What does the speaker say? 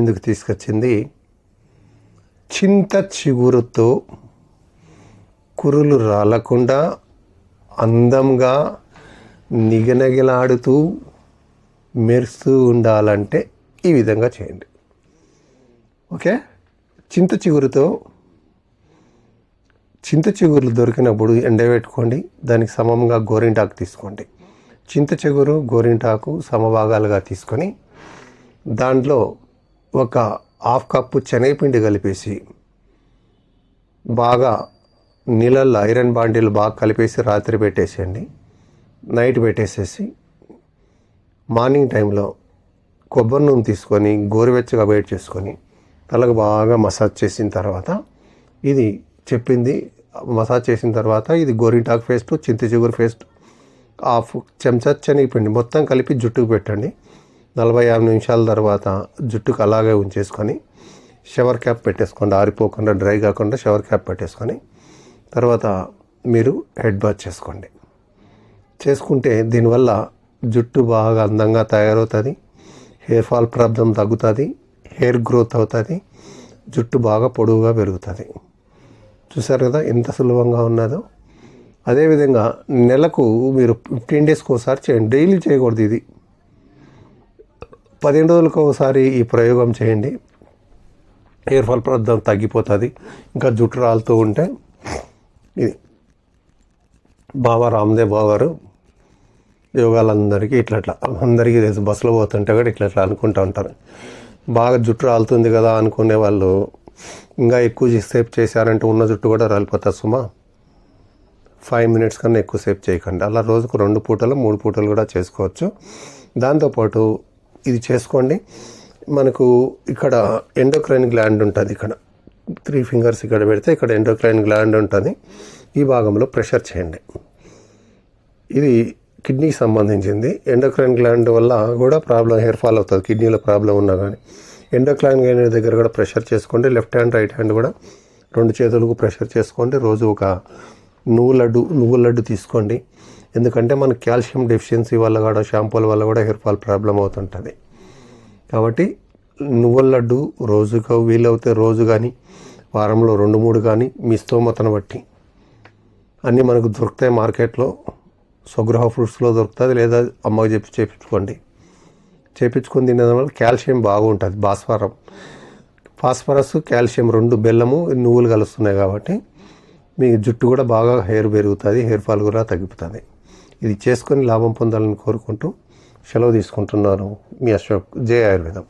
ఎందుకు తీసుకొచ్చింది. చింత చిగురుతో కురులు రాలకుండా అందంగా నిగనగిలాడుతూ మెరుస్తూ ఉండాలంటే ఈ విధంగా చేయండి. ఓకే? చింత చిగురుతో చింత చిగురులు దొరికినప్పుడు ఎండబెట్టుకోండి. దానికి సమంగా గోరింటాకు తీసుకోండి. చింత చిగురు గోరింటాకు సమభాగాలుగా తీసుకొని దాంట్లో ఒక హాఫ్ కప్పు శనగపిండి కలిపేసి బాగా నీళ్ళల్లో ఐరన్ బాండీలు బాగా కలిపేసి రాత్రి పెట్టేసేయండి. నైట్ పెట్టేసేసి మార్నింగ్ టైంలో కొబ్బరి నూనె తీసుకొని గోరువెచ్చగా వేడి చేసుకొని తలకు బాగా మసాజ్ చేసిన తర్వాత ఇది చెప్పింది మసాజ్ చేసిన తర్వాత ఇది గోరింటాకు పేస్ట్ చింత చిగురు పేస్ట్ హాఫ్ చెంచా శనగపిండి మొత్తం కలిపి జుట్టుకు పెట్టండి. నలభై యాభై నిమిషాల తర్వాత జుట్టుకు అలాగే ఉంచేసుకొని షవర్ క్యాప్ పెట్టేసుకోండి. ఆరిపోకుండా డ్రై కాకుండా షవర్ క్యాప్ పెట్టేసుకొని తర్వాత మీరు హెడ్ బాత్ చేసుకోండి. చేసుకుంటే దీనివల్ల జుట్టు బాగా అందంగా తయారవుతుంది హెయిర్ ఫాల్ ప్రాబ్లం తగ్గుతుంది హెయిర్ గ్రోత్ అవుతుంది జుట్టు బాగా పొడవుగా పెరుగుతుంది. చూసారు కదా ఎంత సులభంగా ఉన్నదో? అదేవిధంగా నెలకు మీరు ఫిఫ్టీన్ డేస్కి ఒకసారి చేయండి. డైలీ చేయకూడదు ఇది. పదిహేను రోజులకు ఒకసారి ఈ ప్రయోగం చేయండి. హెయిర్ ఫాల్ ప్రాబ్లం తగ్గిపోతుంది. ఇంకా జుట్టు రాలుతూ ఉంటే ఇది బాబా రామ్దేవ్ బాబా యోగాలందరికీ ఇట్లా ఇట్లా అందరికీ తెలుసు బస్సులో పోతుంటే కూడా ఇట్లా ఇట్లా అనుకుంటూ ఉంటారు. బాగా జుట్టు రాలుతుంది కదా అనుకునే వాళ్ళు ఇంకా ఎక్కువ సేపు చేశారంటే ఉన్న జుట్టు కూడా రాలిపోతుంది సుమా. ఫైవ్ మినిట్స్ కన్నా ఎక్కువ సేపు చేయకండి. అలా రోజుకు రెండు పూటలు మూడు పూటలు కూడా చేసుకోవచ్చు. దాంతోపాటు ఇది చేసుకోండి. మనకు ఇక్కడ ఎండోక్రైన్ గ్లాండ్ ఉంటుంది ఇక్కడ. త్రీ ఫింగర్స్ ఇక్కడ పెడితే ఇక్కడ ఎండోక్రైన్ గ్లాండ్ ఉంటుంది. ఈ భాగంలో ప్రెషర్ చేయండి. ఇది కిడ్నీకి సంబంధించింది. ఎండోక్రైన్ గ్లాండ్ వల్ల కూడా ప్రాబ్లం హెయిర్ ఫాల్ అవుతుంది. కిడ్నీలో ప్రాబ్లం ఉన్నా కానీ ఎండోక్రైన్ గ్లాండ్ దగ్గర కూడా ప్రెషర్ చేసుకోండి. లెఫ్ట్ హ్యాండ్ రైట్ హ్యాండ్ కూడా రెండు చేతులకు ప్రెషర్ చేసుకోండి. రోజు ఒక నువ్వు లడ్డు నువ్వు లడ్డు తీసుకోండి. ఎందుకంటే మన కాల్షియం డెఫిషియన్సీ వల్ల కూడా షాంపూల వల్ల కూడా హెయిర్ ఫాల్ ప్రాబ్లం అవుతుంటుంది. కాబట్టి నువ్వుల లడ్డు రోజుగా వీలవుతే రోజు కానీ వారంలో రెండు మూడు కానీ మీ స్తోమతను బట్టి. అన్నీ మనకు దొరుకుతాయి మార్కెట్లో. స్వగృహ ఫ్రూట్స్లో దొరుకుతుంది లేదా అమ్మకి చెప్పి చేపించుకోండి. చేపించుకొని తినడం వల్ల కాల్షియం బాగుంటుంది భాస్వరం. ఫాస్ఫరస్ కాల్షియం రెండు బెల్లము నువ్వులు కలుస్తున్నాయి కాబట్టి మీ జుట్టు కూడా బాగా హెయిర్ పెరుగుతుంది హెయిర్ ఫాల్ కూడా తగ్గిపోతుంది. ఇది చేసుకొని లాభం పొందాలని కోరుకుంటూ సెలవు తీసుకుంటున్నాను మీ అశోక్ జయ ఆయుర్వేదం.